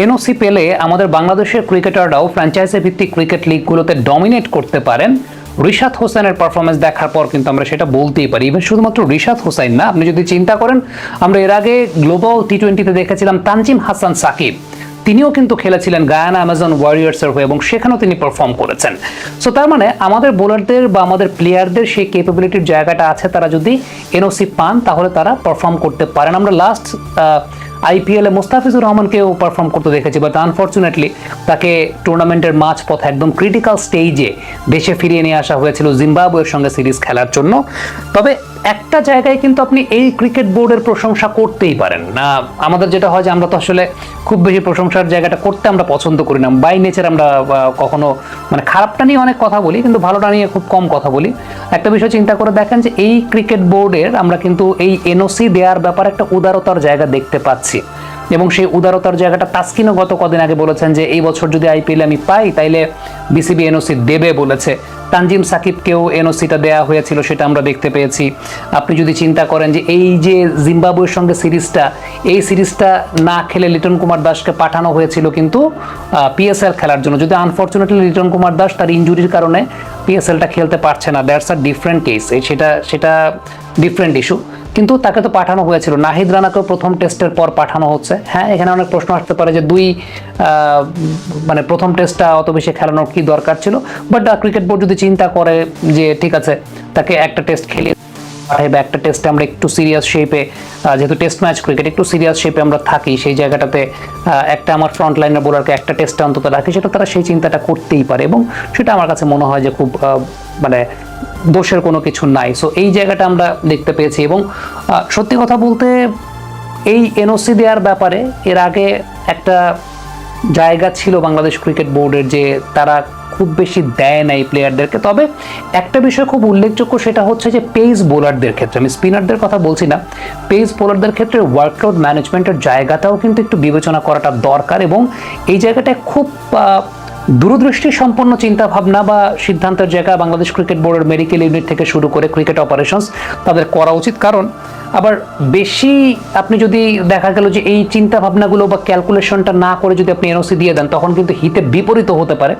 NOC পেলে আমাদের বাংলাদেশের ক্রিকেটাররাও ফ্র্যাঞ্চাইজি ভিত্তিক ক্রিকেট লিগগুলোতে ডমিনেট করতে পারেন। রিশাদ হোসেনের পারফরমেন্স দেখার পর কিন্তু আমরা সেটা বলতেই পারি। ইভেন শুধুমাত্র রিশাদ হোসেন না, আপনি যদি চিন্তা করেন, আমরা এর আগে গ্লোবাল টি টোয়েন্টিতে দেখেছিলাম তানজিম হাসান সাকিব। তিনিও কিন্তু খেলেছিলেন গায়ানা অ্যামাজন ওয়ারিয়ার্সের হয়ে এবং সেখানেও তিনি পারফর্ম করেছেন। সো তার মানে আমাদের বোলারদের বা আমাদের প্লেয়ারদের সেই ক্যাপাবিলিটির জায়গাটা আছে। তারা যদি এনওসি পান, তাহলে তারা পারফর্ম করতে পারেন। আমরা লাস্ট আইপিএলে মোস্তাফিজুর রহমানকেও পারফর্ম করতে দেখেছি বাট আনফর্চুনেটলি তাকে টুর্নামেন্টের মাঝ পথে একদম ক্রিটিক্যাল স্টেজে দেশে ফিরিয়ে নিয়ে আসা হয়েছিল জিম্বাবুয়ের সঙ্গে সিরিজ খেলার জন্য। তবে একটা জায়গায় কিন্তু আপনি এই ক্রিকেট বোর্ডের প্রশংসা করতেই পারেন। না, আমাদের যেটা হয় যে আমরা তো আসলে খুব বেশি প্রশংসার জায়গাটা করতে আমরা পছন্দ করি না। বাই নেচার আমরা কখনো মানে খারাপটা নিয়ে অনেক কথা বলি, কিন্তু ভালোটা নিয়ে খুব কম কথা বলি। একটা বিষয় চিন্তা করে দেখেন যে এই ক্রিকেট বোর্ডের আমরা কিন্তু এই এনওসি দেওয়ার ব্যাপারে একটা উদারতার জায়গা দেখতে পাচ্ছি। এবং সেই উদারতার জায়গাটা তাস্কিনও গত কদিন আগে বলেছেন যে এই বছর যদি আইপিএল আমি পাই, তাইলে বিসিবি এনওসি দেবে বলেছে। তানজিম সাকিবকেও এনওসিটা দেওয়া হয়েছিল সেটা আমরা দেখতে পেয়েছি। আপনি যদি চিন্তা করেন যে এই যে জিম্বাবুয়ের সঙ্গে সিরিজটা, এই সিরিজটা না খেলে লিটন কুমার দাসকে পাঠানো হয়েছিল কিন্তু পিএসএল খেলার জন্য। যদি আনফর্চুনেটলি লিটন কুমার দাস তার ইঞ্জুরির কারণে পিএসএলটা খেলতে পারছে না দ্যাটস আ ডিফারেন্ট কেস সেটা সেটা ডিফারেন্ট ইস্যু কিন্তু তাকে তো পাঠানো হয়েছিল। নাহিদ রানাকেও প্রথম টেস্টের পর পাঠানো হচ্ছে। হ্যাঁ এখানে অনেক প্রশ্ন আসতে পারে যে দুই মানে প্রথম টেস্টটা অত বেশি খেলানোর কি দরকার ছিল? বাট ক্রিকেট বোর্ড যদি চিন্তা করে যে, ঠিক আছে, তাকে একটা টেস্ট খেলিয়ে পাঠাই বা একটা টেস্টে আমরা একটু সিরিয়াস শেপে যেহেতু টেস্ট ম্যাচ ক্রিকেট একটু সিরিয়াস শেপে আমরা থাকি, সেই জায়গাটাতে একটা আমার ফ্রন্ট লাইনার বোলারকে একটা টেস্টে অন্তত রাখি, সেটা তারা সেই চিন্তাটা করতেই পারে এবং সেটা আমার কাছে মনে হয় যে খুব মানে দোষের কোনো কিছু নাই। সো এই জায়গাটা আমরা দেখতে পেয়েছি এবং সত্যি কথা বলতে এই এনওসি দেওয়ার ব্যাপারে এর আগে একটা জায়গা ছিল বাংলাদেশ ক্রিকেট বোর্ডের যে তারা খুব বেশি দেয় না এই প্লেয়ারদেরকে তবে একটা বিষয় খুব উল্লেখযোগ্য, সেটা হচ্ছে যে পেস বোলারদের ক্ষেত্রে, আমি স্পিনারদের কথা বলছি না পেস বোলারদের ক্ষেত্রে ওয়ার্কলোড ম্যানেজমেন্টের জায়গাটাও কিন্তু একটু বিবেচনা করাটা দরকার এবং এই জায়গাটায় খুব দূরদৃষ্টি সম্পন্ন চিন্তা ভাবনা বা সিদ্ধান্তের জায়গা বাংলাদেশ ক্রিকেট বোর্ডের মেডিকেল ইউনিট থেকে শুরু করে ক্রিকেট অপারেশনস তাদের করা উচিত। কারণ আবার বেশি আপনি যদি দেখা গেল যে এই চিন্তা ভাবনাগুলো বা ক্যালকুলেশনটা না করে যদি আপনি এনওসি দিয়ে দেন, তখন কিন্তু হিতে বিপরীত হতে পারে।